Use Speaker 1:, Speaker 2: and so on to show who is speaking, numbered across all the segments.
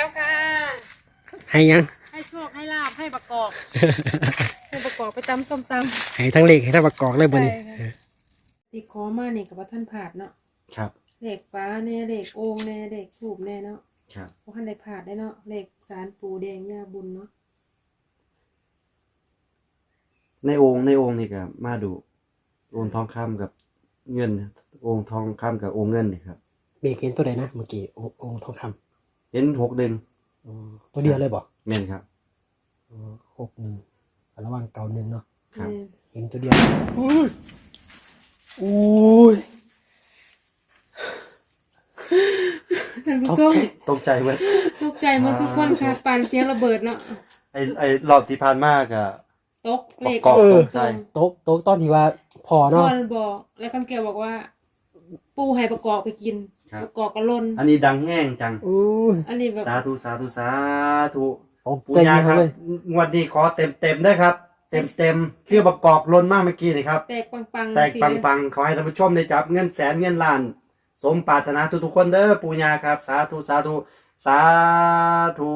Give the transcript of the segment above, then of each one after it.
Speaker 1: แล้วค่ะ
Speaker 2: ให้ยัง
Speaker 1: ให้โชคให้ลาบให้ประกอบ ให้ประกอบไปตำส้มตำ
Speaker 2: ให้ทั้งเลขให้ทั้งประกอบเลยบ่นี่
Speaker 1: ใช่ค่ะตีคอมานี่กับว่าท่านผาดเนาะ
Speaker 3: ครับ
Speaker 1: เหล็กฟ้าแน่เหล็กโอ่งแน่เหล็กถูบแน่เนาะ
Speaker 3: ครับ
Speaker 1: เพราะท่านได้ผาดได้เนาะเหล็กสารปูแดงย่าบุญเนาะ
Speaker 3: ในโองค์ในโองค์นี่ก็มาดูโองค์ทองคำกับเงิน โองค์ทองคำกับโองค์เงินนี่ครับ
Speaker 2: เบรกเห็นตัวใดนะเมื่อกี้โอองค์ทองคำ
Speaker 3: เห็นหกเด่น
Speaker 2: อ๋อตัวเดียวเลยบ่
Speaker 3: แม่นครับ
Speaker 2: อ๋อหกหนึ่งระหว่างเก่าหนึ่งเนาะ
Speaker 3: ครับ
Speaker 1: แม่
Speaker 2: เห็นตัวเดียวอุ้ยอุ้ย
Speaker 1: ท่านผู้
Speaker 2: ตก
Speaker 1: ชม
Speaker 2: ใจ
Speaker 3: ตกใจเว้ย
Speaker 1: ตกใจหมาสุกคนค่ะปานเสียงระเบิดเนาะ
Speaker 3: ไอไอรอบที่ผ่านมาก็
Speaker 1: ตกเหล็ก
Speaker 3: ประกอบตกใจ
Speaker 2: โต๊ะโต๊ะตอนที่ว่าพอ
Speaker 1: พ่อ
Speaker 2: เนาะ
Speaker 1: บอก แล้วคำแก้วบอกว่า ปูให้ประกอบไปกิน
Speaker 3: ครับ
Speaker 1: ประกอบกระลน
Speaker 3: อันนี้ดังแห้งจัง
Speaker 2: อุ้ย
Speaker 1: อันนี้แบบ
Speaker 3: สาธุสาธุสาธุ
Speaker 2: ตก
Speaker 3: ปู
Speaker 2: ใจ
Speaker 3: ญา
Speaker 2: เย
Speaker 3: ครั
Speaker 2: อะ
Speaker 3: บ
Speaker 2: เลย
Speaker 3: งวดนี้ขอเต็มเต็มๆด้วยครับ เต็มเต็มๆคือประกอบล้นมากเมื่อกี้นี่ครับ
Speaker 1: แตกปังๆ
Speaker 3: แตก
Speaker 1: สิ
Speaker 3: ปังๆ ขอให้ท่านผู้ชมได้จับเงินแสนเงินล้าน สมปรารถนาทุกๆคนเด้อปูญาครับ สาธุสาธุสาธุ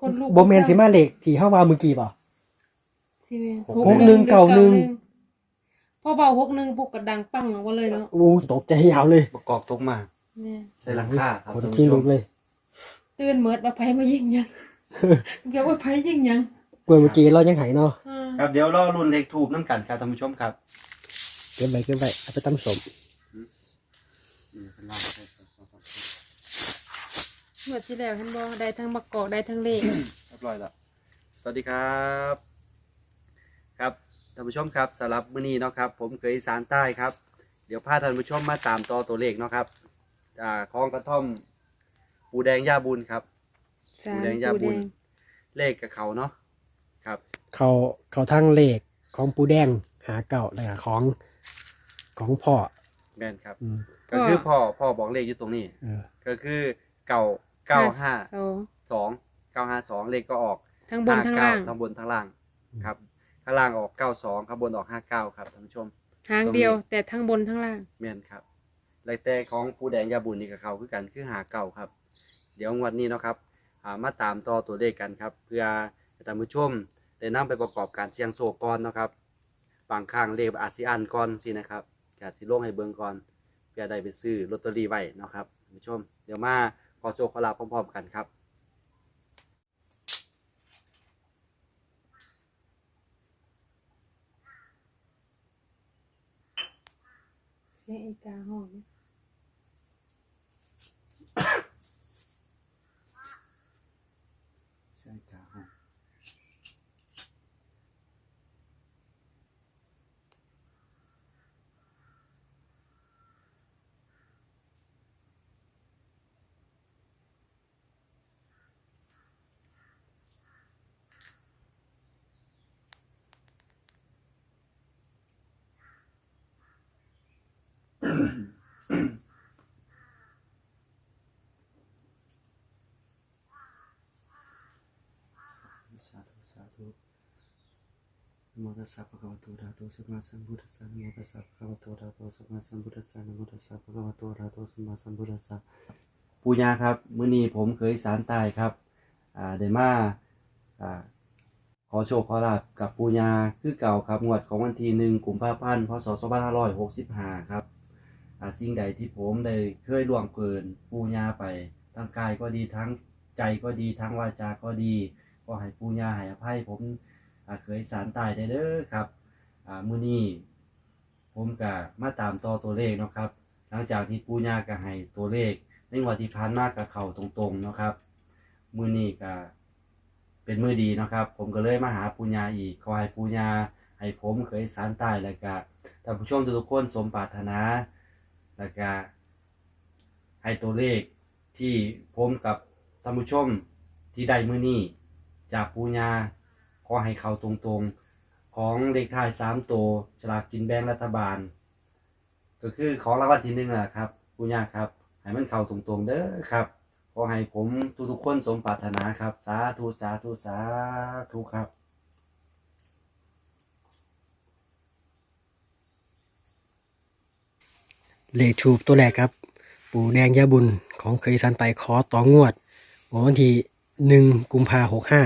Speaker 1: คนลูก
Speaker 2: บ่แม่นสิมาเลขที่เฮาว่าเมื่อกี้บ่
Speaker 1: สิแม่น
Speaker 2: หกหนึ่งเก้าหนึ่ง
Speaker 1: พอเบาหกหนึ่งปุกกระดังปังออกมาเลยเนาะ
Speaker 2: อู้ตกใจยาวเลย
Speaker 3: ประกอบตกมา
Speaker 1: แม่
Speaker 3: ใส่หลังคาครับ
Speaker 2: คน
Speaker 3: ท่าน
Speaker 2: ขี้
Speaker 3: ผู้ช
Speaker 2: ลุ
Speaker 3: ม
Speaker 2: กเลย
Speaker 1: ตื่นเมิดมาไผมายิงยังเกี่ยวว่าไผยิงยัง
Speaker 2: กล้วยเมื่อกี้เรายังหายเนาะ
Speaker 1: อ่า
Speaker 3: ครับเดี๋ยวรอรุ่นเลขทูบน้ำกันครับท่านผู้ชมครับ
Speaker 2: เก็บไว้เก็บไว้เอาไปตำสม
Speaker 3: อืมเป็นรอบครับ
Speaker 1: เมื่อที่แล้วเห็นบ่ได้ทั้งประกอบได้ทั้งเลข
Speaker 3: เรียบร้อยแล้วสวัสดีครับ ครับท่านผู้ชมครับสำหรับมื้อนี้เนาะครับ ผมเคยอีสารใต้ครับ เดี๋ยวพาท่านผู้ชมมาตามต่อตัวเลขเนาะครับ อ่าของกระท่อม ปูแดงย่าบุญครับ
Speaker 1: สา
Speaker 3: ปู
Speaker 1: ร
Speaker 3: แดงยา
Speaker 1: ปู
Speaker 3: บุ
Speaker 1: แด
Speaker 3: ญ
Speaker 1: ง
Speaker 3: เลขกับเขาเนาะครับ
Speaker 2: เขาเขาทั้งเลขของปูแดงหาเก่าแล้วก็ของของพ่อ
Speaker 3: แม่นครับ
Speaker 2: อืม
Speaker 3: ก็คือพ่อพ่อบอกเลขอยู่ตรงนี้
Speaker 2: เออ
Speaker 3: ก็คือเก่าเก้าห้า
Speaker 1: โอ้
Speaker 3: สองเก้าห้าสองเลขก็ออก
Speaker 1: ทั้งบนทั้งล่าง
Speaker 3: 59ทั้งบนทั้งล่างครับข้างล่างออกเก้าสองข้างบนออกห้าเก้าครับท่านผู้ชม
Speaker 1: หางเดียวแต่ทั้งบนทั้งล่าง
Speaker 3: แม่นครับ รายแต่ของปูแดงยาบุญนี่กับเขาคือกันคือหาเก่าครับ เดี๋ยววันนี้เนาะครับามาตามต่อตัวเลขกันครับ เพื่อท่านผู้ชมได้นำไปประกอบการเสี่ยงโชคก่อนเนาะครับบางครั้งเลขอาจสิอ่านก่อนสินะครับอาจสิลงให้เบิ่งก่อนเพื่อได้ไปซื้อลอตเตอรี่ไว้เนาะครับท่านผู้ชม เดี๋ยวมาขอโชคขอลาพร้อมๆกันครับ
Speaker 1: เสียงอีกาห้อง
Speaker 3: ใช่ครับ สาธุสาธุนะโมตัสสะภะคะวะโตอะระหะโตสัมมาสัมพุทธัสสะนะโมตัสสะภะคะวะโตอะระหะโตสัมมาสัมพุทธัสสะนะโมตัสสะภะคะวะโตอะระหะโตสัมมาสัมพุทธัสสะปูญาครับมื้อนี้ผมเคยสารตายครับอ่าได้มาอ่าขอโชคขอลาบกับปูญาคือเก่าครับงวดของวันที่หนึ่งกุมภาพันธ์พศ2565ครับอ่าสิ่งใดที่ผมได้เคยล่วงเกินปูญาไปทั้งกายก็ดีทั้งใจก็ดีทั้งวาจาก็ดี ก็ให้ปูญาให้อภัยผม อาเคยสารตายได้เด้อครับอ่ามือนี้ผมก็มาตามต่อตัวเลขเนาะครับ หลังจากที่ปูญาก็ให้ตัวเลขในงวดที่ผ่านมากับเขาตรงๆเนาะครับ มือนี้ก็เป็นมือดีเนาะครับ ผมก็เลยมาหาปูญาอีกขอให้ปูญาให้ผมเคยสารตายแล้วก็ท่านผู้ชมทุกคนสมปรารถนาแล้วก็ให้ตัวเลขที่ผมกับท่านผู้ชมที่ได้มือนี้จากปูญา ขอให้เขาตรงๆของเลขท้ายสามตัวฉลากกินแบ่งรัฐบาล ก็คือของรางวัลที่หนึ่งแหละครับปูญาครับให้มันเข้าตรงๆเด้อครับขอให้ผมทุกๆคนสมปรารถนาครับ สาธุสาธุสาธุครับ
Speaker 2: เลขชูบตัวแรกครับ ปูแดงยาบุญของเคยสันไปขอต่องวดวันที่หนึ่งกุมภาหกห้า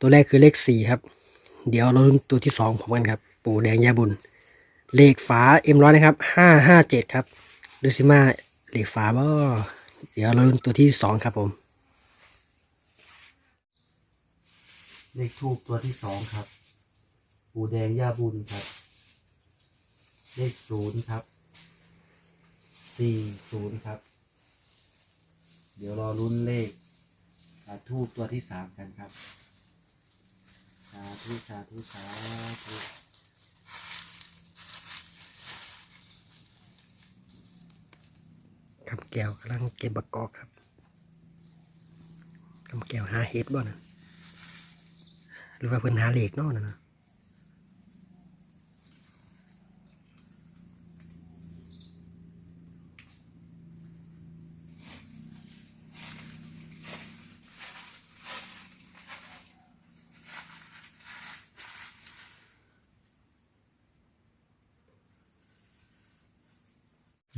Speaker 2: ตัวแรกคือเลขสี่ครับ เดี๋ยวเราลุ้นตัวที่สองพร้อมกันครับ ปู่แดงยาบุญ เลขฝาเอ็มร้อยนะครับห้าห้าเจ็ดครับดูสิมาเลขฝาบ่เดี๋ยวเราลุ้นตัวที่สองครับผม
Speaker 3: เลขทูปตัวที่สองครับ ปูแดงย่าบุญครับ เลขศูนย์ครับ สี่ศูนย์ครับ เดี๋ยวรอลุ้นเลขทูปตัวที่สามกันครับ ธุสาธุสาธุ
Speaker 2: คำแก้วกำลังเก็บบักกอกครับคำแก้วหาเห็ดบ่นะหรือว่าเพิ่นหาเหล็กนอกนะนะ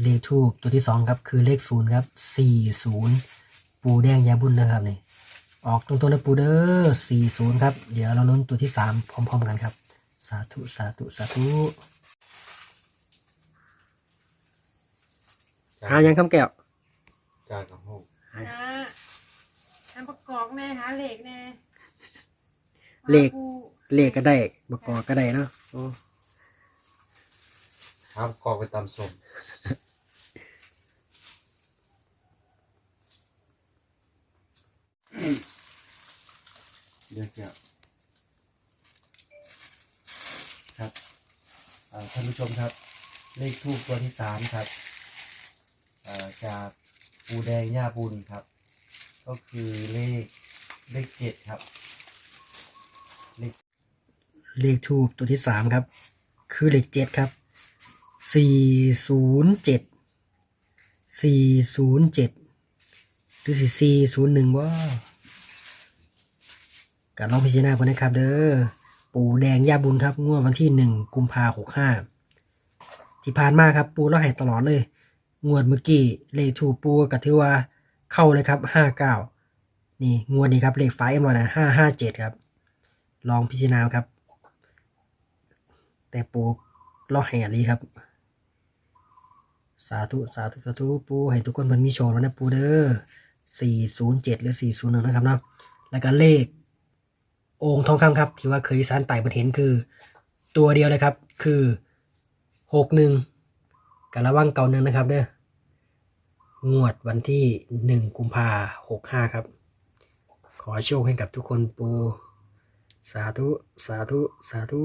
Speaker 2: เลขทูบตัวที่สองครับคือเลขศูนย์ครับสี่ศูนย์ปูแดงยาบุญนะครับนี่ออกตรงๆนะปูเด้อสี่ศูนย์ครับ เดี๋ยวเราลุ้นตัวที่สามพร้อม ๆ กันครับ สาธุสาธุสาธุหายังคำแก้ว
Speaker 3: จากกับห้อง
Speaker 1: นะทำประกอบแน่หาเหล็กแน่
Speaker 2: เลข
Speaker 1: หาปู
Speaker 2: เลขก็ได้บกกอกก็ได้เนาะโอ้
Speaker 3: ครับกอกไปตามสม เดี๋ยวครับท่านผู้ชมครับ เลขทูปตัวที่สามครับจากปูแดงย่าบุญครับ ก็คือเลขเลขเจ็ดครับ เลข
Speaker 2: เลขทูบตัวที่สามครับ คือเลขเจ็ดครับสี่ศูนย์เจ็ดสี่ศูนย์เจ็ดหรือสี่ศูนย์หนึ่งว่า การลองพิจารณากันนะครับ เด้อปู่แดงย่าบุญครับงวดวันที่หนึ่งกุมภาหกห้าที่ผ่านมาครับ ปูเราให้ตลอดเลย งวดเมื่อกี้เลขถูปูก็ถือว่าเข้าเลยครับห้าเก้านี่งวดนี้ครับเลขฟ้าเอ็มร้อยนะห้าห้าเจ็ดครับ ลองพิจารณาครับ แต่ปูเราให้อะไรครับ สาธุสาธุสาธุปูให้ทุกคนมันมีโชว์แล้วนะปูเด้อสี่ศูนย์เจ็ดหรือสี่ศูนย์หนึ่งนะครับเนาะแล้วก็เลข องค์ทองคำครับ ที่ว่าเคยสานไต่บนเห็นคือ ตัวเดียวเลยครับ คือหกหนึ่งกับระวังเก่าหนึ่งนะครับเด้องวดวันที่หนึ่งกุมภาหกห้าครับ ขอโชคให้กับทุกคนปู สาธุ สาธุ สาธุ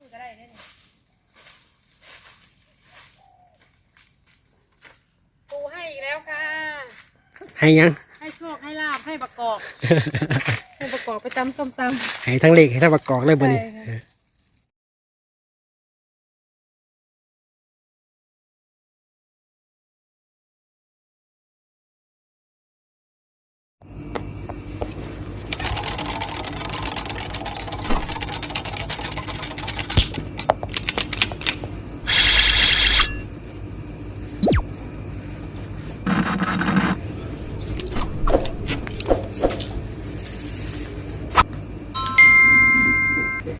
Speaker 1: ก็ได้แน่นี่ปูให้อีกแล้วค่ะ
Speaker 2: ให้ยัง
Speaker 1: ให้โชคให้ลาบให้ประกอบ ให้ประกอบไปตำส้มตำ
Speaker 2: ให้ทั้งเลขให้ทั้งประกอบเลยบ่นี่
Speaker 1: ใช่ค่ะ